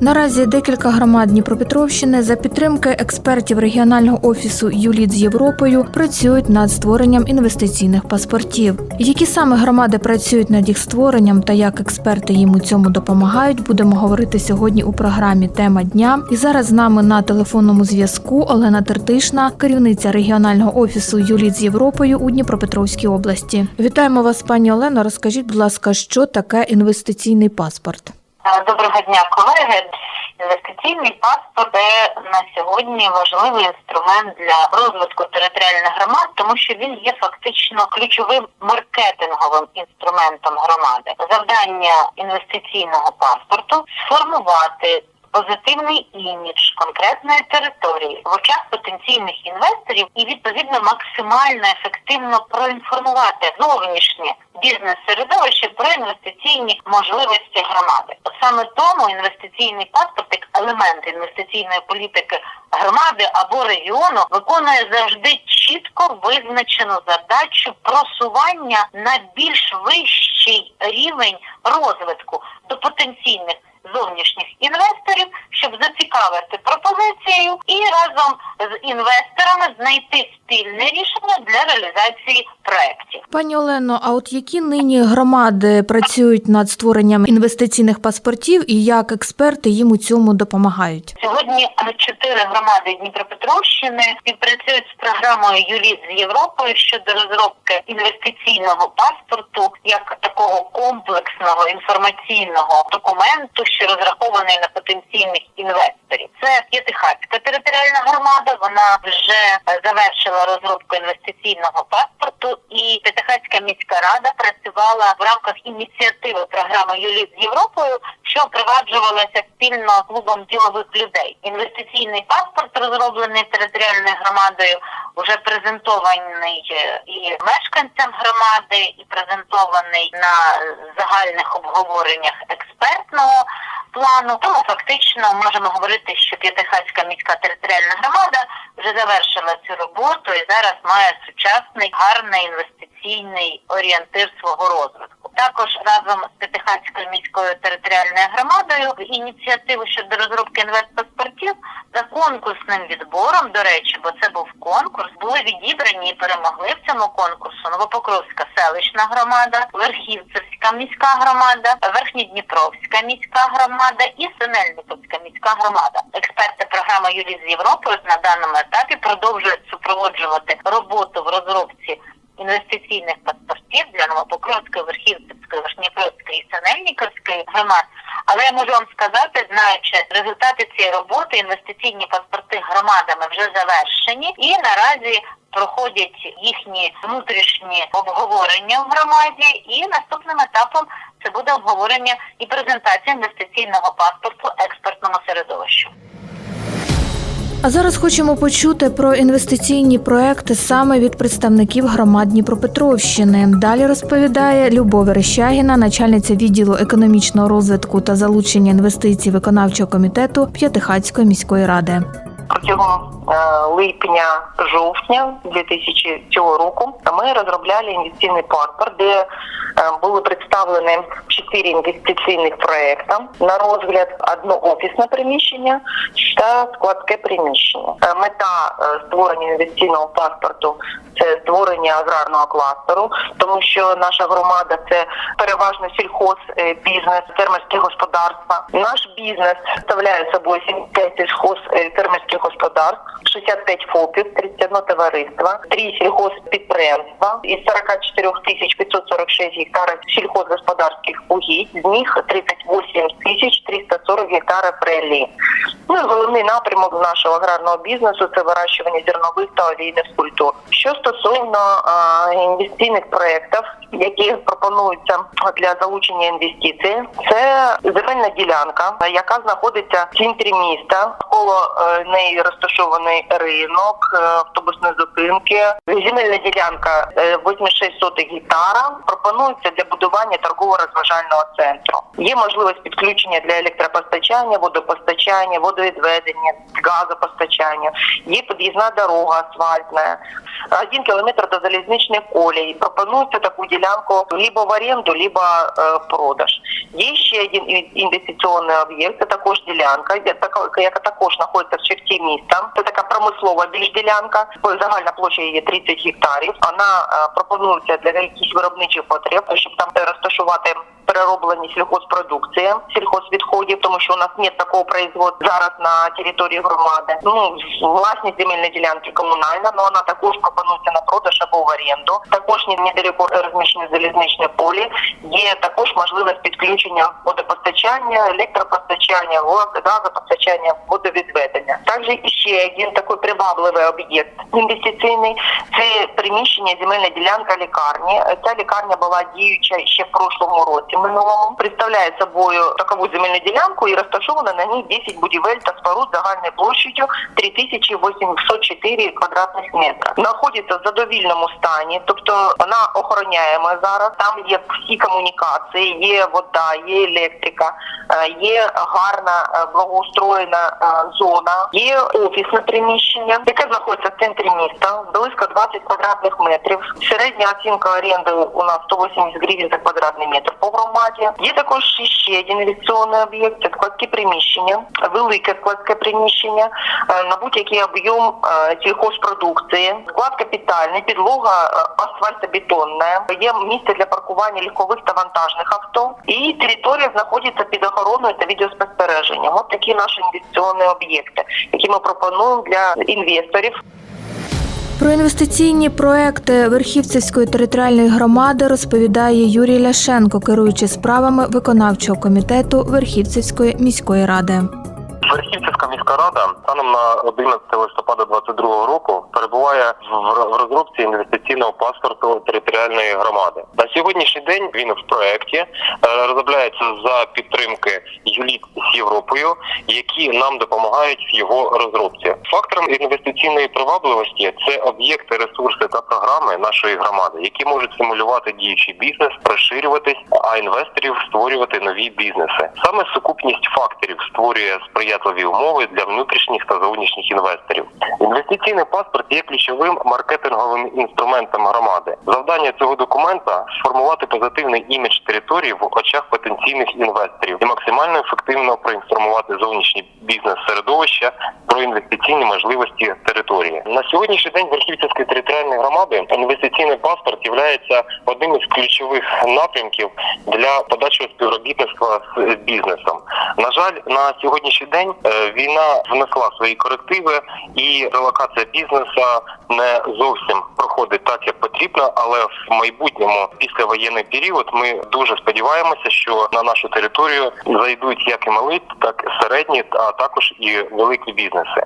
Наразі декілька громад Дніпропетровщини за підтримки експертів регіонального офісу ЮЛІТ з Європою працюють над створенням інвестиційних паспортів. Які саме громади працюють над їх створенням та як експерти їм у цьому допомагають, будемо говорити сьогодні у програмі Тема дня. І зараз з нами на телефонному зв'язку Олена Тертишна, керівниця регіонального офісу ЮЛІТ з Європою у Дніпропетровській області. Вітаємо вас, пані Олено. Розкажіть, будь ласка, що таке інвестиційний паспорт? Е, Доброго дня, колеги. Інвестиційний паспорт це на сьогодні важливий інструмент для розвитку територіальних громад, тому що він є фактично ключовим маркетинговим інструментом громади. Завдання інвестиційного паспорту сформувати. Позитивний імідж конкретної території в очах потенційних інвесторів і відповідно максимально ефективно проінформувати зовнішнє бізнес-середовище про інвестиційні можливості громади. Саме тому інвестиційний паспорт як елемент інвестиційної політики громади або регіону виконує завжди чітко визначену задачу просування на більш вищий рівень розвитку до потенційних зовнішніх інвесторів, щоб зацікавити пропозицією і разом з інвесторами знайти спільне рішення для реалізації проєктів. Пані Олено, а от які нині громади працюють над створенням інвестиційних паспортів і як експерти їм у цьому допомагають? Сьогодні е, чотири громади Дніпропетровщини співпрацюють з програмою ЮЛІТ з Європою щодо розробки інвестиційного паспорту як такого комплексного інформаційного документу, що розрахований на потенційних інвесторів. Це П'ятихатська територіальна громада. Вона вже е, завершила розробку інвестиційного паспорту, і П'ятихатська міська рада працювала в рамках ініціативи програми ЮЛІТ з Європою, що впроваджувалася спільно з клубом ділових людей. Інвестиційний паспорт, розроблений територіальною громадою, вже презентований е, і мешканцям громади, і презентований на загальних обговореннях експертного плану. Тому фактично можемо говорити, що П'ятихатська міська територіальна громада вже завершила цю роботу і зараз має сучасний гарний інвестиційний орієнтир свого розвитку. Також разом з П'ятихатською міською територіальною громадою в ініціативу щодо розробки інвестпаспортів за конкурсним відбором, до речі, бо це був конкурс, були відібрані і перемогли в цьому конкурсу Новопокровська селищна громада, Верхівцевська міська громада, Верхньодніпровська міська громада і Синельниковська міська громада. Експерти програми Юлі з Європою на даному етапі продовжують супроводжувати роботу в розробці інвестиційних паспортів для Новопокровської, Верхівцевської, Верхньопровської і Синельниковської громад. Але я можу вам сказати, знаючи результати цієї роботи, інвестиційні паспорти громадами вже завершені і наразі проходять їхні внутрішні обговорення в громаді, і наступним етапом це буде обговорення і презентація інвестиційного паспорту експертному середовищу. А зараз хочемо почути про інвестиційні проекти саме від представників громад Дніпропетровщини. Далі розповідає Любов Рещагіна, начальниця відділу економічного розвитку та залучення інвестицій виконавчого комітету П'ятихатської міської ради. Протягом е, липня-жовтня 2000 цього року ми розробляли інвестиційний паспорт, де е, були представлені чотири інвестиційних проекти на розгляд одне офісне приміщення та складське приміщення. Е, Мета створення інвестиційного паспорту це створення аграрного кластеру, тому що наша громада це переважно сільхозбізнес, фермерські господарства. Наш бізнес представляє собою 75 сільхоз фермерських господарств, 65 ФОПів, 31 товариства, 3 сільхозпідприємства із 44 тисяч 546 гектарів сільхозгосподарських угідь, з них 38 тисяч 340 гектарів прелі. Ну і головний напрямок нашого аграрного бізнесу це вирощування зернових та олійних культур. Що стосовно а, інвестиційних проєктів, які пропонуються для залучення інвестицій, це земельна ділянка, яка знаходиться в центрі міста. Коло е, неї неї розташований ринок, е, автобусні зупинки. Земельна ділянка е, 86 гектара пропонується для будування торгово-розважального центру. Є можливість підключення для електропостачання, водопостачання, водовідведення, газопостачання. Є під'їзна дорога асфальтна, один кілометр до залізничної колії. Пропонується таку ділянку либо в оренду, либо е, продаж. Є ще один інвестиційний об'єкт, це також ділянка, яка також знаходиться в черті міста. Це така промислова більш ділянка. Загальна площа її 30 гектарів. Вона е, пропонується для якихось виробничих потреб, щоб там розташувати перероблені сільхозпродукції, сільхозвідходів, тому що у нас нет такого производства зараз на території громади. Ну власність земельної ділянки комунальна, але вона також пропонується на продаж або в оренду. Також недалеко розміщені залізничні полі. Є також можливість підключення водопостачання, електропостачання, газопостачання, водовідведення. Також ще один такий привабливий об'єкт інвестиційний це приміщення земельна ділянка лікарні. Ця лікарня була діюча ще в прошлому році. Минулому представляє собою такову земельну ділянку і розташована на ній 10 будівель та споруд загальною площадю 3804 квадратних метра. Знаходиться в задовільному стані, тобто вона охороняємо зараз. Там є всі комунікації, є вода, є електрика, е, є гарна е, благоустроєна е, зона, є офісне приміщення, яке знаходиться в центрі міста, близько 20 квадратних метрів. Середня оцінка оренди у нас 180 гривень за квадратний метр по громаді. Є також ще один інвестиційний об'єкт, це складське приміщення, велике складське приміщення е, на будь-який об'єм е, сільхозпродукції. Склад капітальний, підлога е, асфальтобетонна. Є місце для паркування легкових та вантажних авто. І територія знаходиться під охороною та відеоспостереженням. От такі наші інвестиційні об'єкти, які ми пропонуємо для інвесторів. Про інвестиційні проекти Верхівцевської територіальної громади розповідає Юрій Ляшенко, керуючи справами виконавчого комітету Верхівцевської міської ради. Верхівцівська міська рада станом на 11 листопада 2022 року перебуває в розробці розробці інвестиційного паспорту територіальної громади. На сьогоднішній день він в проєкті е, розробляється за підтримки ЮЛІТ з Європою, які нам допомагають в його розробці. Фактором інвестиційної привабливості це об'єкти, ресурси та програми нашої громади, які можуть стимулювати діючий бізнес, розширюватись, а інвесторів створювати нові бізнеси. Саме сукупність факторів створює сприятливі умови для внутрішніх та зовнішніх інвесторів. Інвестиційний паспорт є ключовим маркетинговим інструментом громади. Завдання цього документа сформувати позитивний імідж території в очах потенційних інвесторів і максимально ефективно проінформувати зовнішнє бізнес-середовище про інвестиційні можливості території. На сьогоднішній день Верхівцівської територіальної громади інвестиційний паспорт є одним із ключових напрямків для подальшого співробітництва з бізнесом. На жаль, на сьогоднішній день е, війна внесла свої корективи, і релокація бізнесу не зовсім проходить так, як потрібно. Але в майбутньому післявоєнний період ми дуже сподіваємося, що на нашу територію зайдуть як і малі, так і середні, а також і великі бізнеси.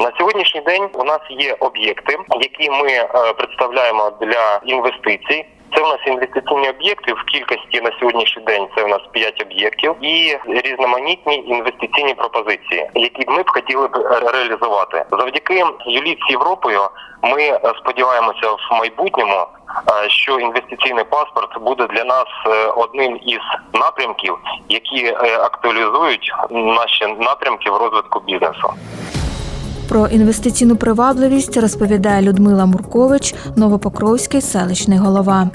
На сьогоднішній день у нас є об'єкти, які ми е, представляємо для інвестицій. Це у нас інвестиційні об'єкти в кількості на сьогоднішній день. Це у нас 5 об'єктів і різноманітні інвестиційні пропозиції, які ми б хотіли б реалізувати. Завдяки юліт з Європою. Ми е, сподіваємося в майбутньому, е, що інвестиційний паспорт буде для нас е, одним із напрямків, які актуалізують наші напрямки в розвитку бізнесу. Про інвестиційну привабливість розповідає Людмила Муркович, Новопокровський селищний голова.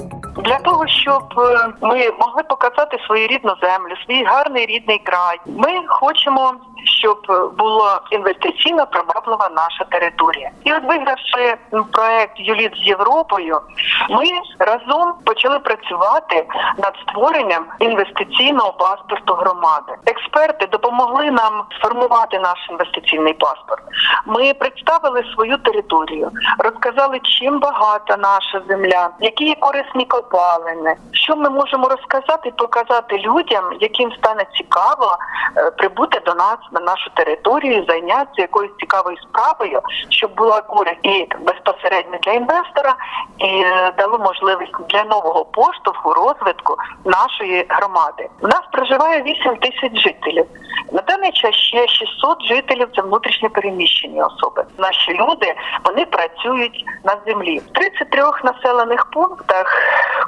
Для того щоб е, ми могли показати свою рідну землю, свій гарний рідний край, ми хочемо, щоб була інвестиційно приваблива наша територія. І от вигравши проект Юліт з Європою, ми разом почали працювати над створенням інвестиційного паспорту громади. Експерти допомогли нам сформувати наш інвестиційний паспорт. Ми представили свою територію, розказали, чим багата наша земля, які є корисні копалини, що ми можемо розказати і показати людям, яким стане цікаво е, прибути до нас на нашу територію, зайнятися якоюсь цікавою справою, щоб була користь і безпосередньо для інвестора, і е, дало можливість для нового поштовху розвитку нашої громади. У нас проживає 8 тисяч жителів. На даний час ще 600 жителів це внутрішньо переміщені особи. Наші люди вони працюють на землі. В 33 населених пунктах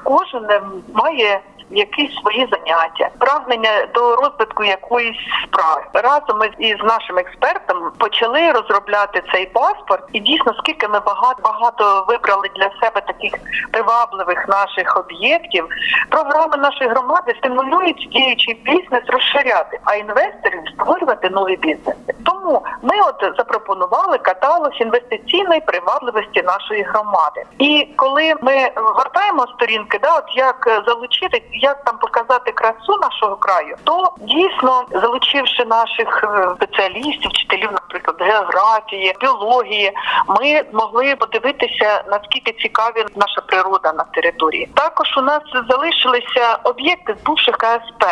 кожен має якісь свої заняття, прагнення до розвитку якоїсь справи. Разом із- нашим експертом почали розробляти цей паспорт, і дійсно, скільки ми багато багато вибрали для себе таких привабливих наших об'єктів, програми нашої громади стимулюють діючий бізнес розширяти, а інвесторів створювати нові бізнеси. Тому ми от запропонували каталог інвестиційної привабливості нашої громади. І коли ми гортаємо сторінки, да, от як залучити, як там показати красу нашого краю, то дійсно залучивши наших е, спеціалістів, вчителів, наприклад, географії, біології, ми змогли подивитися наскільки цікаві наша природа на території. Також у нас залишилися об'єкти з бувших КСП,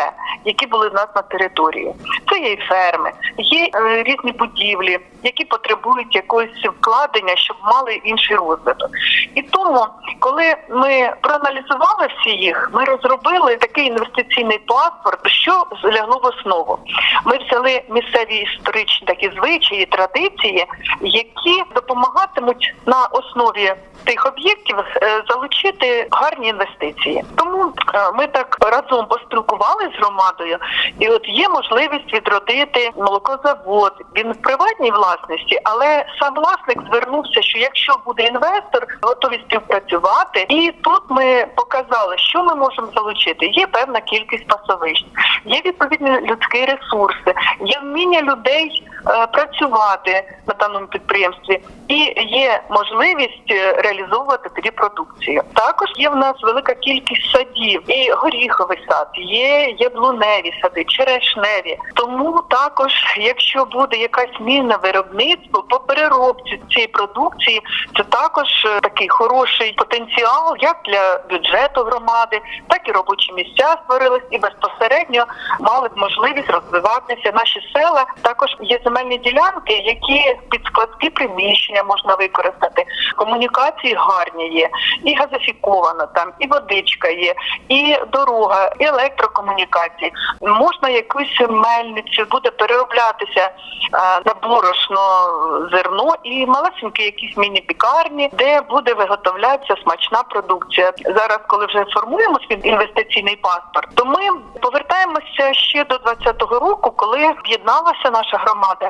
які були в нас на території. Це є і ферми, є е, різні будівлі, які потребують якогось вкладення, щоб мали інший розвиток. І тому, коли ми проаналізували всі їх, ми розробили такий інвестиційний паспорт, що лягло в основу. Ми взяли місцеві історичні такі звичаї, традиції, які допомагатимуть на основі тих об'єктів е, залучити гарні інвестиції. Тому е, ми так разом поспілкувалися з громадою, і от є можливість відродити молокозавод. Він в приватній власності, але сам власник звернувся, що якщо буде інвестор, готові співпрацювати. І тут ми показали, що ми можемо залучити. Є певна кількість пасовищ, є відповідні людські ресурси, є вміння людей працювати на даному підприємстві, і є можливість е, реалізовувати тоді продукцію. Також є в нас велика кількість садів, і горіховий сад, є яблуневі сади, черешневі. Тому також, якщо буде якась міна виробництво по переробці цієї продукції, це також е, такий хороший потенціал як для бюджету громади, так і робочі місця створились і безпосередньо мали б можливість розвиватися. Наші села також є земельні ділянки, які під складські приміщення можна використати. Комунікації гарні є, і газифіковано там, і водичка є, і дорога, і електрокомунікації. Можна якусь мельницю буде перероблятися на борошно зерно і малесенькі якісь міні-пікарні, де буде виготовлятися смачна продукція. Зараз, коли вже формуємо свій інвестиційний паспорт, то ми повертаємося ще до 2020 року, коли об'єдналася наша громада,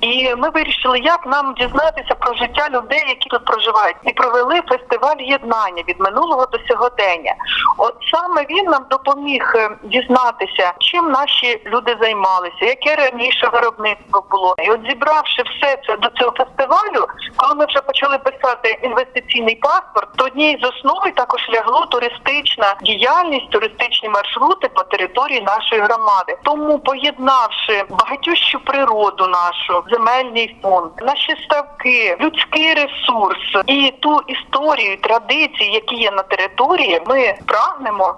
і ми вирішили, як нам дізнатися про життя людей, які тут проживають, і провели фестиваль єднання від минулого до сьогодення. От саме він нам допоміг е, дізнатися, чим наші люди займалися, яке раніше виробництво було. І от зібравши все це до цього фестивалю, коли ми вже почали писати інвестиційний паспорт, то однією з основи також лягло туристична діяльність, туристичні маршрути по території нашої громади. Тому поєднавши багатющу природу нашу, земельний фонд, наші ставки, людський ресурс і ту історію, традиції, які є на території, ми прагнемо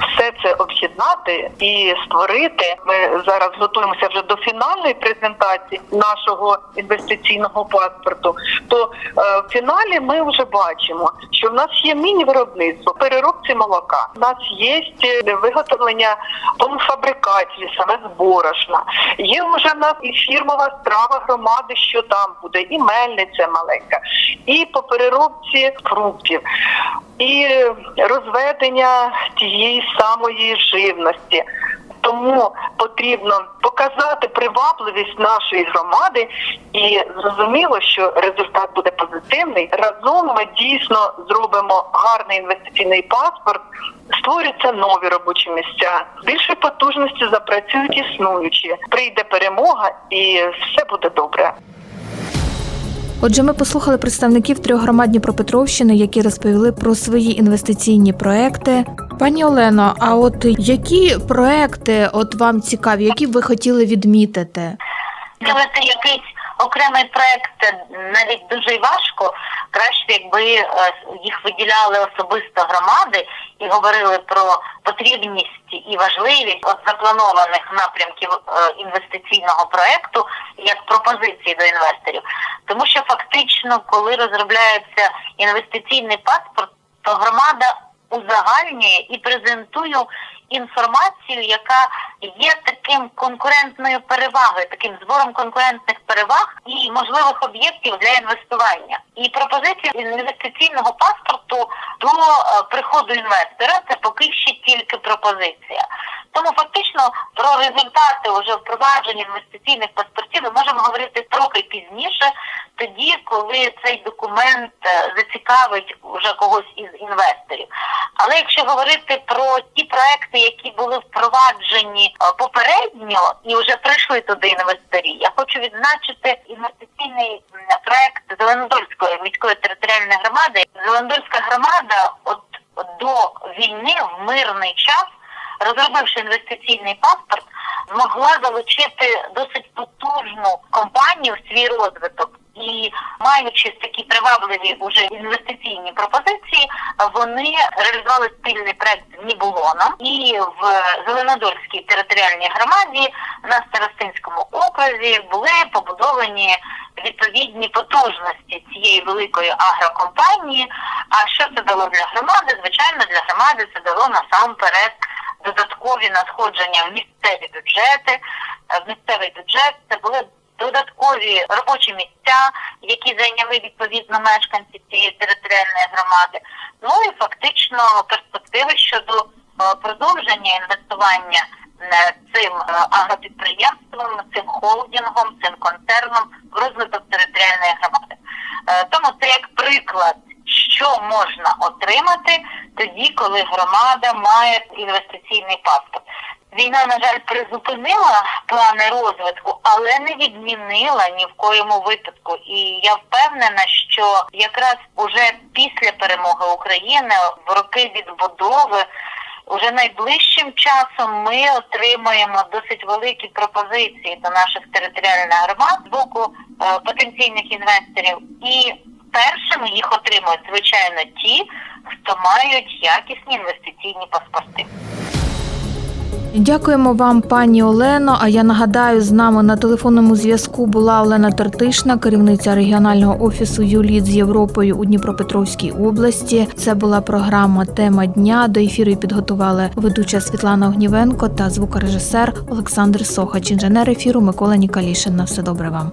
все це об'єднати і створити. Ми зараз готуємося вже до фінальної презентації нашого інвестиційного паспорту. То е, в фіналі ми вже бачимо, що в нас є міні-виробництво переробці молока. У нас є е, виготовлення полуфабрикатів, саме з борошна. Є вже в нас і фірмова страва громади, що там буде, і мельниця маленька, і по переробці фруктів, і розведення тієї самої живності. Тому потрібно показати привабливість нашої громади, і зрозуміло, що результат буде позитивний. Разом ми дійсно зробимо гарний інвестиційний паспорт. Створюються нові робочі місця, більше потужності запрацюють існуючі. Прийде перемога, і все буде добре. Отже, ми послухали представників трьох громад Дніпропетровщини, які розповіли про свої інвестиційні проекти. Пані Олено, а от які проекти от вам цікаві, які ви хотіли відмітити? Виділити якийсь окремий проект навіть дуже важко. Краще, якби е, їх виділяли особисто громади і говорили про потрібність і важливість от запланованих напрямків е, інвестиційного проекту як пропозиції до інвесторів. Тому що фактично, коли розробляється інвестиційний паспорт, то громада узагальнює і презентує інформацію, яка є таким конкурентною перевагою, таким збором конкурентних переваг і можливих об'єктів для інвестування. І пропозиція інвестиційного паспорту до е, приходу інвестора це поки ще тільки пропозиція. Тому фактично про результати уже впровадження інвестиційних паспортів ми можемо говорити трохи пізніше, тоді, коли цей документ е, зацікавить уже когось із інвесторів. Але якщо говорити про ті проекти, які були впроваджені е, попередньо і вже прийшли туди інвесторі, я хочу відзначити інвестиційний проект Зеленодольської міської територіальної громади. Зеленодольська громада, от до війни в мирний час розробивши інвестиційний паспорт, змогла залучити досить потужну компанію в свій розвиток. І маючи такі привабливі уже інвестиційні пропозиції, вони реалізували спільний проект з Нібулоном і в Зеленодольській територіальній громаді на Старостинському окрузі були побудовані відповідні потужності цієї великої агрокомпанії. А що це дало для громади? Звичайно, для громади це дало насамперед додаткові надходження в місцеві бюджети. Е, В місцевий бюджет це були додаткові робочі місця, які зайняли відповідно мешканці цієї територіальної громади. Ну і фактично перспективи щодо е, продовження інвестування е, цим е, агропідприємством, цим холдингом, цим концерном в розвиток територіальної громади. Тому це як приклад, що можна отримати тоді, коли громада має інвестиційний паспорт. Війна, на жаль, призупинила плани розвитку, але не відмінила ні в коєму випадку. І я впевнена, що якраз уже після перемоги України в роки відбудови. Уже найближчим часом ми отримаємо досить великі пропозиції до наших територіальних громад з боку е, потенційних інвесторів, і першими їх отримують звичайно ті, хто мають якісні інвестиційні паспорти. Дякуємо вам, пані Олено. А я нагадаю, з нами на телефонному зв'язку була Олена Тертишна, керівниця регіонального офісу ЮЛІД з Європою у Дніпропетровській області. Це була програма Тема дня. До ефіру підготували ведуча Світлана Огнівенко та звукорежисер Олександр Сохач. Інженер ефіру Микола Нікалішин. На все добре вам.